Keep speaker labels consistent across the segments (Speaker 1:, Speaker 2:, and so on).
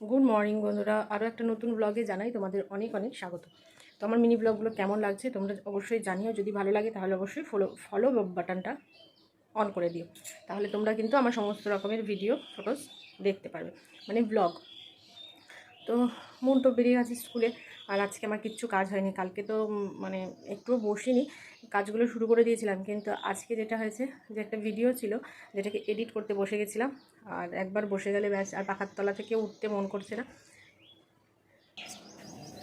Speaker 1: Good morning বন্ধুরা। আরও একটা নতুন ব্লগে জানাই তোমাদের অনেক অনেক স্বাগত। তো আমার মিনি ব্লগগুলো কেমন লাগছে তোমরা অবশ্যই জানিও। যদি ভালো লাগে তাহলে অবশ্যই ফলো ফলো বাটনটা অন করে দিও। তাহলে তোমরা কিন্তু আমার সমস্ত রকমের ভিডিও ফটোস দেখতে পারবে। মানে ব্লগ তো মন তো বেরিয়ে গেছে স্কুলে। আর আজকে আমার কিচ্ছু কাজ হয়নি। কালকে তো মানে একটুও বসিনি। কাজগুলো শুরু করে দিয়েছিলাম। কিন্তু আজকে যেটা হয়েছে যে একটা ভিডিও ছিল, যেটাকে এডিট করতে বসে গেছিলাম। আর একবার বসে গেলে ব্যাস, আর পাখার তলা থেকে উঠতে মন করছে না।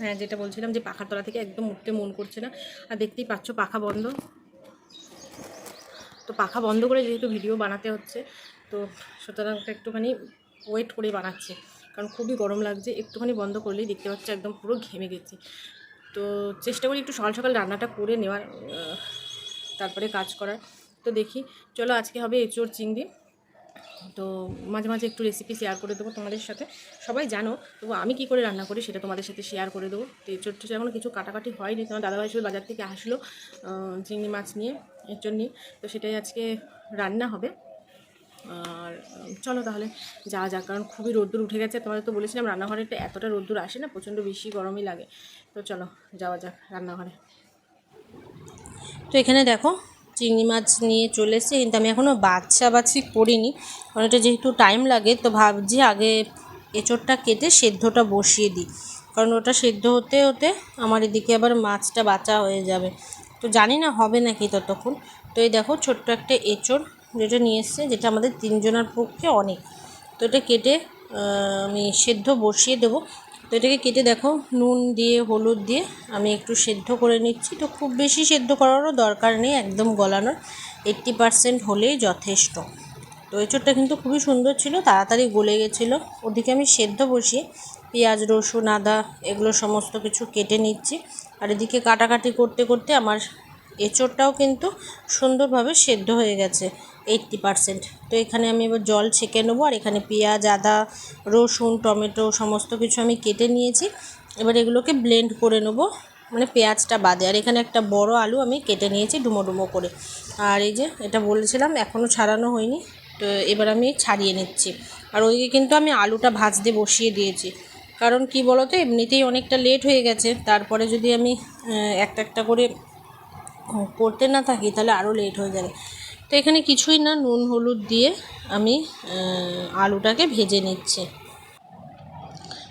Speaker 1: হ্যাঁ যেটা বলছিলাম যে পাখার তলা থেকে একদম উঠতে মন করছে না। আর দেখতেই পাচ্ছ পাখা বন্ধ। তো পাখা বন্ধ করে যেহেতু ভিডিও বানাতে হচ্ছে, তো সুতরাং একটুখানি ওয়েট করে বানাচ্ছি। কারণ খুবই গরম লাগছে, একটুখানি বন্ধ করলেই দেখতে পাচ্ছি একদম পুরো ঘেমে গেছি। তো চেষ্টা করি একটু সকাল সকাল রান্নাটা করে নেওয়ার তারপরে কাজ করার। তো দেখি, চলো আজকে হবে এঁচোড় চিংড়ি। তো মাঝে মাঝে একটু রেসিপি শেয়ার করে দেবো তোমাদের সাথে। সবাই জানো, তবু আমি কি করে রান্না করি সেটা তোমাদের সাথে শেয়ার করে দেবো। তো এঁচোড় টেচোড় এখনও কিছু কাটাকাটি হয়নি, তোমার দাদাভাই হিসেবে বাজার থেকে আসলো চিংড়ি মাছ নিয়ে, এঁচোড় নিয়ে। তো সেটাই আজকে রান্না হবে। আর চলো তাহলে যাওয়া যাক, কারণ খুবই রোদ্দুর উঠে গেছে। তোমাদের তো বলেছিলাম রান্নাঘরে এতটা রোদ্দুর আসে না, প্রচণ্ড বেশি গরমই লাগে। তো চলো যাওয়া যাক রান্নাঘরে।
Speaker 2: তো এখানে দেখো চিংড়ি মাছ নিয়ে চলে এসেছি, কিন্তু আমি এখনও বাচ্চা বাছি করিনি। এটা যেহেতু টাইম লাগে, তো ভাবছি আগে এঁচোড়টা কেটে সেদ্ধটা বসিয়ে দিই। কারণ ওটা সেদ্ধ হতে হতে আমার এদিকে আবার মাছটা বাঁচা হয়ে যাবে। তো জানি না হবে নাকি ততক্ষণ। তো এই দেখো ছোট্ট একটা এঁচোড় যেটা নিয়ে এসছে, যেটা আমাদের তিনজনের পক্ষে অনেক। তো এটা কেটে আমি সেদ্ধ বসিয়ে দেবো। তো এটাকে কেটে দেখো, নুন দিয়ে, হলুদ দিয়ে আমি একটু সেদ্ধ করে নিচ্ছি। তো খুব বেশি সেদ্ধ করারও দরকার নেই, একদম গলানোর। এইট্টি পারসেন্ট হলেই যথেষ্ট। তো এঁচোড়টা কিন্তু খুবই সুন্দর ছিল, তাড়াতাড়ি গলে গেছিল। ওদিকে আমি সেদ্ধ বসিয়ে পেঁয়াজ, রসুন, আদা এগুলো সমস্ত কিছু কেটে নিচ্ছি। আর এদিকে কাটাকাটি করতে করতে আমার এঁচোড়টাও কিন্তু সুন্দরভাবে সেদ্ধ হয়ে গেছে। এইট্টি পারসেন্ট তো এখানে আমি এবার জল ছেঁকে নেব আর এখানে পেঁয়াজ, আদা, রসুন, টমেটো সমস্ত কিছু আমি কেটে নিয়েছি। এবার এগুলোকে ব্লেন্ড করে নেব মানে পেঁয়াজটা বাদে। আর এখানে একটা বড় আলু আমি কেটে নিয়েছি ডুমো ডুমো করে। আর এই যে এটা বলেছিলাম এখনও ছাড়ানো হয়নি, তো এবার আমি ছাড়িয়ে নিচ্ছি। আর ওইদিকে কিন্তু আমি আলুটা ভাজতে বসিয়ে দিয়েছি। কারণ কি বলতো, এমনিতেই অনেকটা লেট হয়ে গেছে। তারপরে যদি আমি একটা একটা করে করতে না থাকি, তাহলে আরও লেট হয়ে যাবে। তো এখানে কিছুই না নুন হলুদ দিয়ে আমি আলুটাকে ভেজে নিচ্ছি।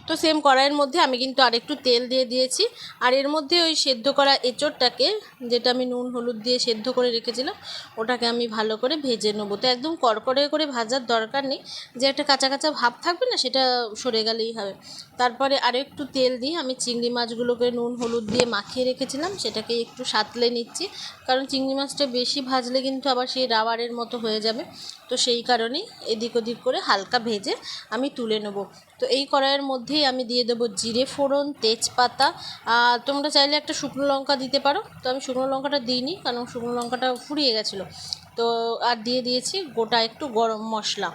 Speaker 2: তো সেম কড়াইয়ের মধ্যে আমি কিন্তু আরেকটু তেল দিয়ে দিয়েছি। আর এর মধ্যে ওই সেদ্ধ করা এঁচোড়টাকে, যেটা আমি নুন, হলুদ দিয়ে সেদ্ধ করে রেখেছিলাম, ওটাকে আমি ভালো করে ভেজে নেব। তো একদম কড়কড়ে করে ভাজার দরকার নেই, যে একটা কাঁচা কাঁচা ভাব থাকবে না, সেটা সরে গেলেই হবে। তারপরে আরও একটু তেল দিয়ে আমি চিংড়ি মাছগুলোকে নুন, হলুদ দিয়ে মাখিয়ে রেখেছিলাম, সেটাকে একটু সাতলে নিচ্ছি। কারণ চিংড়ি মাছটা বেশি ভাজলে কিন্তু আবার সেই রাবারের মতো হয়ে যাবে। তো সেই কারণেই এদিক ওদিক করে হালকা ভেজে আমি তুলে নেব। তো এই কড়াইয়ের মধ্যেই আমি দিয়ে দেবো জিরে ফোড়ন, তেজপাতা। তোমরা চাইলে একটা শুকনো লঙ্কা দিতে পারো। তো আমি শুকনো লঙ্কাটা দিইনি, কারণ শুকনো লঙ্কাটা ফুরিয়ে গেছিল। তো, আর দিয়ে দিয়েছি গোটা একটু গরম মশলা।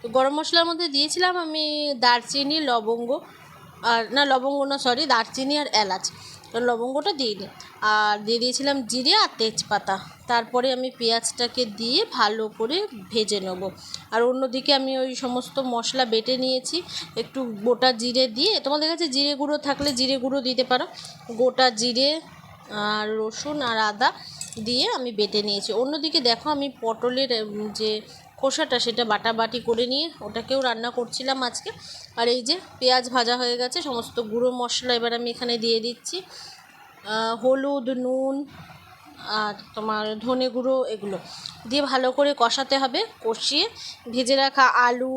Speaker 2: তো গরম মশলার মধ্যে দিয়েছিলাম আমি দারচিনি, লবঙ্গ, আর না, লবঙ্গ না সরি দারচিনি আর এলাচ। লবঙ্গটা দিয়ে দিইনি। আর দিয়ে দিয়েছিলাম জিরে আর তেজপাতা। তারপরে আমি পেঁয়াজটাকে দিয়ে ভালো করে ভেজে নেব। আর অন্যদিকে আমি ওই সমস্ত মশলা বেটে নিয়েছি। একটু গোটা জিরে দিয়ে, তোমাদের কাছে জিরে গুঁড়ো থাকলে জিরে গুঁড়ো দিতে পারো। গোটা জিরে আর রসুন আর আদা দিয়ে আমি বেটে নিয়েছি। অন্যদিকে দেখো আমি পটলের যে খোসাটা সেটা বাটাবাটি করে নিয়ে ওটাকেও রান্না করছিলাম আজকে। আর এই যে পেঁয়াজ ভাজা হয়ে গেছে, সমস্ত গুঁড়ো মশলা এবার আমি এখানে দিয়ে দিচ্ছি। হলুদ, নুন আর তোমার ধনে গুঁড়ো এগুলো। দিয়ে ভালো করে কষাতে হবে, কষিয়ে ভেজে রাখা আলু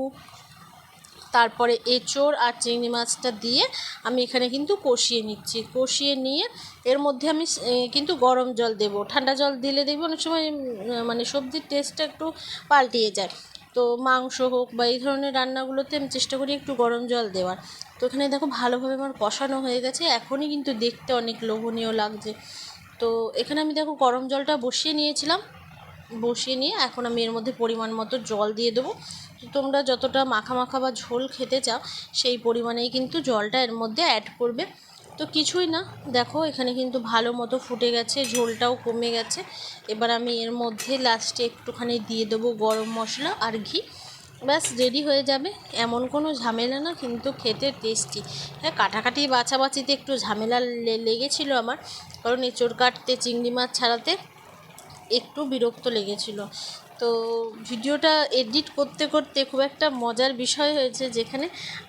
Speaker 2: তারপরে এঁচোড় আর চিংড়ি মাছটা দিয়ে আমি এখানে কিন্তু কষিয়ে নিচ্ছি। কষিয়ে নিয়ে এর মধ্যে আমি কিন্তু গরম জল দেব। ঠান্ডা জল দিলে দেখব অনেক সময় মানে সবজির টেস্টটা একটু পাল্টিয়ে যায়। তো মাংস হোক বা এই ধরনের রান্নাগুলোতে আমি চেষ্টা করি একটু গরম জল দেওয়ার। তো এখানে দেখো ভালোভাবে আমার কষানো হয়ে গেছে। এখনই কিন্তু দেখতে অনেক লোভনীয় লাগছে। তো এখানে আমি দেখো গরম জলটা বসিয়ে নিয়েছিলাম। বসিয়ে নিয়ে এখন আমি এর মধ্যে পরিমাণ মতো জল দিয়ে দেবো। তোমরা যতটা মাখা মাখা বা ঝোল খেতে চাও, সেই পরিমাণেই কিন্তু জলটা এর মধ্যে অ্যাড করবে। তো কিছুই না, দেখো এখানে কিন্তু ভালো মতো ফুটে গেছে, ঝোলটাও কমে গেছে। এবার আমি এর মধ্যে লাস্টে একটুখানি দিয়ে দেবো গরম মশলা আর ঘি। ব্যাস রেডি হয়ে যাবে। এমন কোনো ঝামেলা না, কিন্তু খেতে টেস্টি হ্যাঁ কাটাকাটি বাছাবাছিতে একটু ঝামেলা লেগেছিল আমার। কারণ এঁচড় কাটতে, চিংড়ি মাছ ছাড়াতে একটু বিরক্ত লেগেছিল। তো ভিডিওটা এডিট করতে করতে খুব একটা মজার বিষয় হয়েছে যেখানে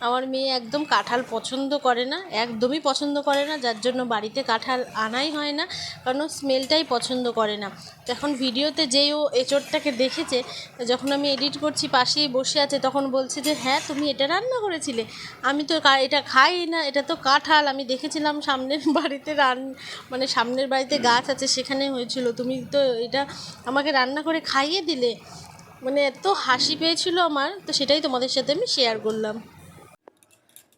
Speaker 2: আমার মেয়ে একদম কাঁঠাল পছন্দ করে না, একদমই পছন্দ করে না, যার জন্য বাড়িতে কাঁঠাল আনাই হয় না, কারণ স্মেলটাই পছন্দ করে না। তো এখন ভিডিওতে যেই ও এঁচড়টাকে দেখেছে যখন আমি এডিট করছি, পাশেই বসে আছে, তখন বলছে যে হ্যাঁ তুমি এটা রান্না করেছিলে। আমি তো এটা খাই না, এটা তো কাঁঠাল। আমি দেখেছিলাম সামনের বাড়িতে রান মানে সামনের বাড়িতে গাছ আছে, সেখানে হয়েছিল। তুমি তো এটা আমাকে রান্না করে খাইয়ে দিলে। মানে এত হাসি পেয়েছিল আমার, তো সেটাই তোমাদের সাথে আমি শেয়ার করলাম।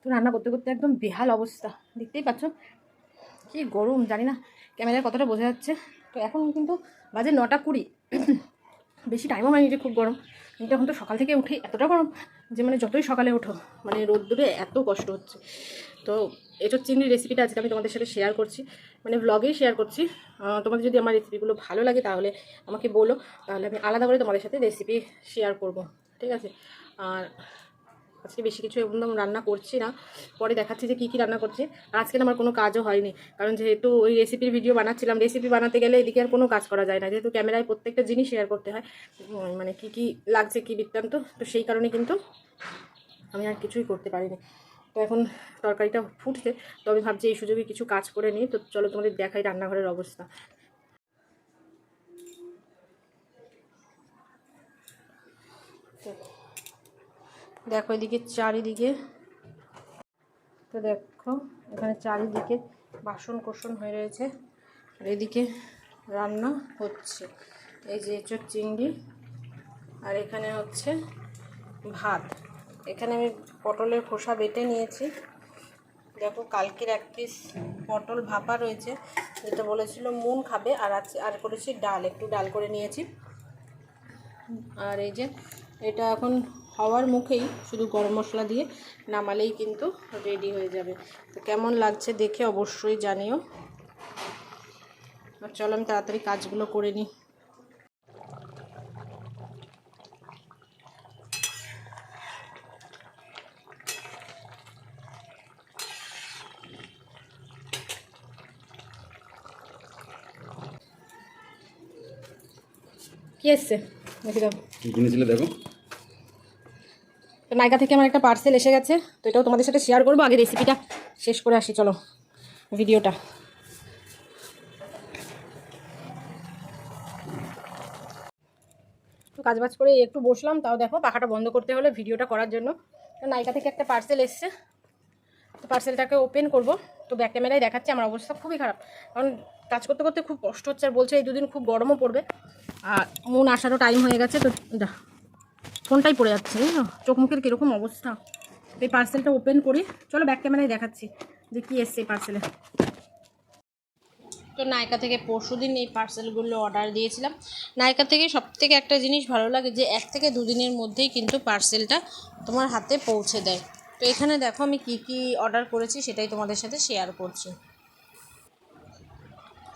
Speaker 1: তো রান্না করতে করতে একদম বেহাল অবস্থা, দেখতেই পাচ্ছ? কি গরম, জানি না ক্যামেরায় কতটা বোঝা যাচ্ছে। তো এখন কিন্তু বাজে নটা কুড়ি। বেশি টাইমও হয়নি যে খুব গরম। কিন্তু এখন তো সকাল থেকে উঠে এতটা গরম যে মানে যতই সকালে ওঠো মানে রোদ্দুরে এত কষ্ট হচ্ছে। তো এটার চিংড়ির রেসিপিটা আজকে আমি তোমাদের সাথে শেয়ার করছি। মানে ব্লগেই শেয়ার করছি। তোমাদের যদি আমার রেসিপিগুলো ভালো লাগে তাহলে আমাকে বলো। তাহলে আমি আলাদা করে তোমাদের সাথে রেসিপি শেয়ার করব। ঠিক আছে? আর আজকে বেশি কিছু একদম রান্না করছি না। পরে দেখাচ্ছি যে কী কী রান্না করছি। আর আজকে আমার কোনো কাজও হয়নি। কারণ যেহেতু ওই রেসিপির ভিডিও বানাচ্ছিলাম রেসিপি বানাতে গেলে এদিকে আর কোনো কাজ করা যায় না। যেহেতু ক্যামেরায় প্রত্যেকটা জিনিস শেয়ার করতে হয় মানে কী কী লাগছে, কী বৃত্তান্ত, তো সেই কারণে কিন্তু আমি আর কিছুই করতে পারিনি। তো এখন তরকারিটা ফুটছে, তো আমি ভাবছি এই সুযোগে কিছু কাজ করে নিই। তো চলো তোমাদের দেখাই রান্নাঘরের অবস্থা। দেখো এদিকে চারিদিকে, তো দেখো এখানে চারিদিকে বাসন কোসন হয়ে রয়েছে। আর এদিকে রান্না হচ্ছে। এই যে চিংড়ি, আর এখানে হচ্ছে ভাত। এখানে আমি পটলের খোসা বেটে নিয়েছি। দেখো কালকের এক পিস পটল ভাপা রয়েছে, যেটা বলেছিল মুন খাবে, আর আছে, আর করেছি ডাল, একটু ডাল করে নিয়েছি। আর এই যে, এটা এখন হওয়ার মুখেই শুধু গরম মশলা দিয়ে নামালেই কিন্তু রেডি হয়ে যাবে। তো কেমন লাগছে দেখে অবশ্যই জানিও। চলো আমি তাড়াতাড়ি কাজগুলো করে নিই। কি এসছে দেখি
Speaker 3: কিনেছিলে দেখো।
Speaker 1: তো নাইকা থেকে আমার একটা পার্সেল এসে গেছে তো এটাও তোমাদের সাথে শেয়ার করব। আগে রেসিপিটা শেষ করে আসি চলো ভিডিওটা তো কাজবাজ করে একটু বসলাম তাও দেখো পাখাটা বন্ধ করতে হলে ভিডিওটা করার জন্য। তো নাইকা থেকে একটা পার্সেল এসছে তো পার্সেলটাকে ওপেন করব। তো ব্যাক ক্যামেরায় দেখাচ্ছে আমার অবস্থা খুবই খারাপ। কারণ কাজ করতে করতে খুব কষ্ট হচ্ছে আর বলছে এই দুদিন খুব গরমও পড়বে। আর মন আসারও টাইম হয়ে গেছে, তো ফোনটাই পড়ে যাচ্ছে জানো চোখ মুখের কীরকম অবস্থা? এই পার্সেলটা ওপেন করি। চলো ব্যাক ক্যামেরায় দেখাচ্ছি যে কী এসছে এই পার্সেলে
Speaker 2: তো নায়কা থেকে পরশু দিন এই পার্সেলগুলো অর্ডার দিয়েছিলাম। নায়িকা থেকে সব থেকে একটা জিনিস ভালো লাগে যে, এক থেকে দুদিনের মধ্যেই কিন্তু পার্সেলটা তোমার হাতে পৌঁছে দেয়। তো এখানে দেখো আমি কি কি অর্ডার করেছি, সেটাই তোমাদের সাথে শেয়ার করছি।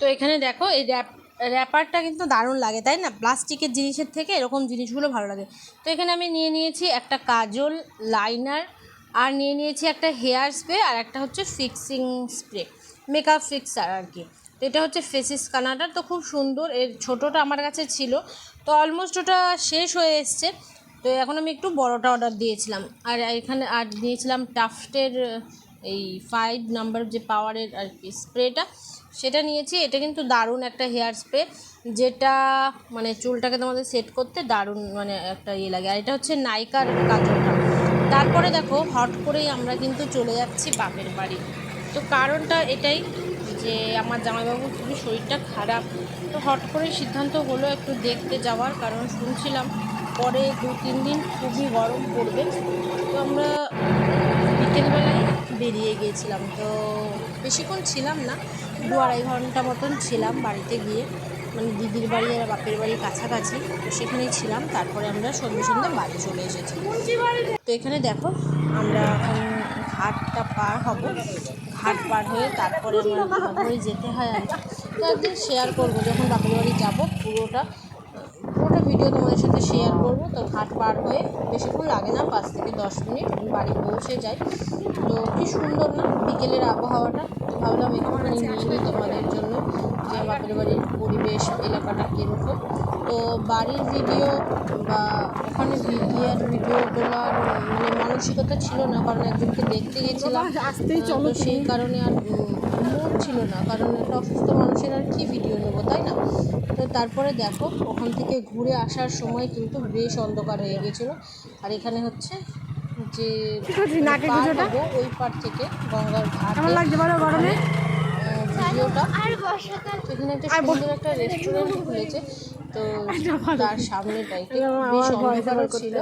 Speaker 2: তো এখানে দেখো, এই র্যাপ র্যাপারটা কিন্তু দারুণ লাগে, তাই না? প্লাস্টিকের জিনিসের থেকে এরকম জিনিসগুলো ভালো লাগে। তো এখানে আমি নিয়ে নিয়েছি একটা কাজল লাইনার আর নিয়ে নিয়েছি একটা হেয়ার স্প্রে আর একটা হচ্ছে ফিক্সিং স্প্রে মেকআপ ফিক্সার আর কি। তো এটা হচ্ছে ফেসিস কানাডার তো খুব সুন্দর, এর ছোটোটা আমার কাছে ছিল। তো অলমোস্ট ওটা শেষ হয়ে এসছে। তো এখন আমি একটু বড়টা অর্ডার দিয়েছিলাম। আর এখানে, আর দিয়েছিলাম টাফটের এই ফাইভ নাম্বার যে পাওয়ারের আর কি স্প্রেটা সেটা নিয়েছি। এটা কিন্তু দারুণ একটা হেয়ার স্প্রে যেটা মানে চুলটাকে তোমাদের সেট করতে দারুণ মানে একটা ইয়ে লাগে। আর এটা হচ্ছে নাইকার কাজলটা। তারপরে দেখো, হট করেই আমরা কিন্তু চলে যাচ্ছি বাপের বাড়ি। তো কারণটা এটাই যে আমার জামাইবাবুর খুবই শরীরটা খারাপ। তো হট করে সিদ্ধান্ত হলো একটু দেখতে যাওয়ার, কারণ শুনছিলাম পরে দু, তিন দিন খুবই গরম পড়বে। তো আমরা বিকেলবেলায় বেরিয়ে গিয়েছিলাম। তো বেশিক্ষণ ছিলাম না। দু আড়াই ঘণ্টা মতন ছিলাম বাড়িতে গিয়ে। মানে দিদির বাড়ি আর বাপের বাড়ির কাছাকাছি, তো সেখানেই ছিলাম। তারপরে আমরা সন্ধ্যে সন্ধ্যে বাড়ি চলে এসেছি। তো এখানে দেখো, আমরা এখন ঘাটটা পার হব। ঘাট পার হয়ে তারপরে আমরা যেতে হয় আর কি। তো একদিন শেয়ার করব, যখন বাপের বাড়ি যাব, পুরোটা
Speaker 1: ভিডিও তোমাদের সাথে শেয়ার করব। তো ঘাট পার হয়ে বেশিক্ষণ লাগে না পাঁচ থেকে দশ মিনিট আমি বাড়ি পৌঁছে যাই। তো কি সুন্দর না বিকেলের আবহাওয়াটা। তো ভাবলাম একটুখানি নিয়ে নিই তোমাদের জন্য যে বাপের বাড়ির পরিবেশ এলাকাটা কীরকম। তো বাড়ির ভিডিও বা ওখানে বিয়ের ভিডিও তোলার মানে মানসিকতা ছিল না কারণ একজনকে দেখতে গেছিলাম। তো সেই কারণে আর ছিল না কারণ একটা অসুস্থ মানুষের আর কী ভিডিও নেব তাই না? তো তারপরে দেখো ওখান থেকে ঘুরে আসার সময় কিন্তু বেশ অন্ধকার হয়ে গেছিল। আর এখানে হচ্ছে যে ওই পার থেকে গঙ্গার ঘাট ভিডিওটা। সেখানে একটা সুন্দর একটা রেস্টুরেন্ট খুলেছে তো তার সামনেটাই বেশ অন্ধকারও ছিল।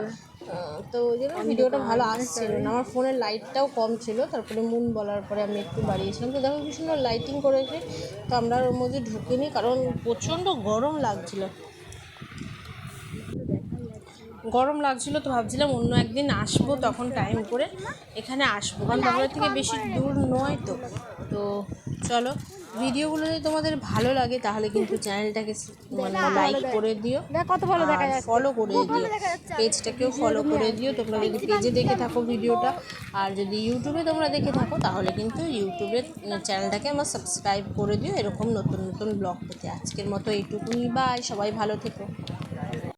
Speaker 1: তো ওই জন্য ভিডিওটা ভালো আসছিল না। আমার ফোনের লাইটটাও কম ছিল তারপরে মুন বলার পরে আমি একটু বাড়িয়েছিলাম। তো দেখো কি সুন্দর লাইটিং করেছে তো আমরা ওর মধ্যে ঢুকিনি কারণ প্রচণ্ড গরম লাগছিল। গরম লাগছিল তো ভাবছিলাম অন্য একদিন আসব তখন টাইম করে এখানে আসব। কারণ বাংলা থেকে বেশি দূর নয় তো। তো চলো ভিডিওগুলো যদি তোমাদের ভালো লাগে তাহলে কিন্তু চ্যানেলটাকে মানে লাইক করে দিও। কত ভালো দেখা যায় ফলো করে দিও। পেজটাকেও ফলো করে দিও। তোমরা যদি পেজে দেখে থাকো ভিডিওটা। আর যদি ইউটিউবে তোমরা দেখে থাকো তাহলে কিন্তু ইউটিউবের চ্যানেলটাকে আমার সাবস্ক্রাইব করে দিও। এরকম নতুন নতুন ব্লগ পেতে। আজকের মতো এইটুকুই। বাই সবাই ভালো থেকো।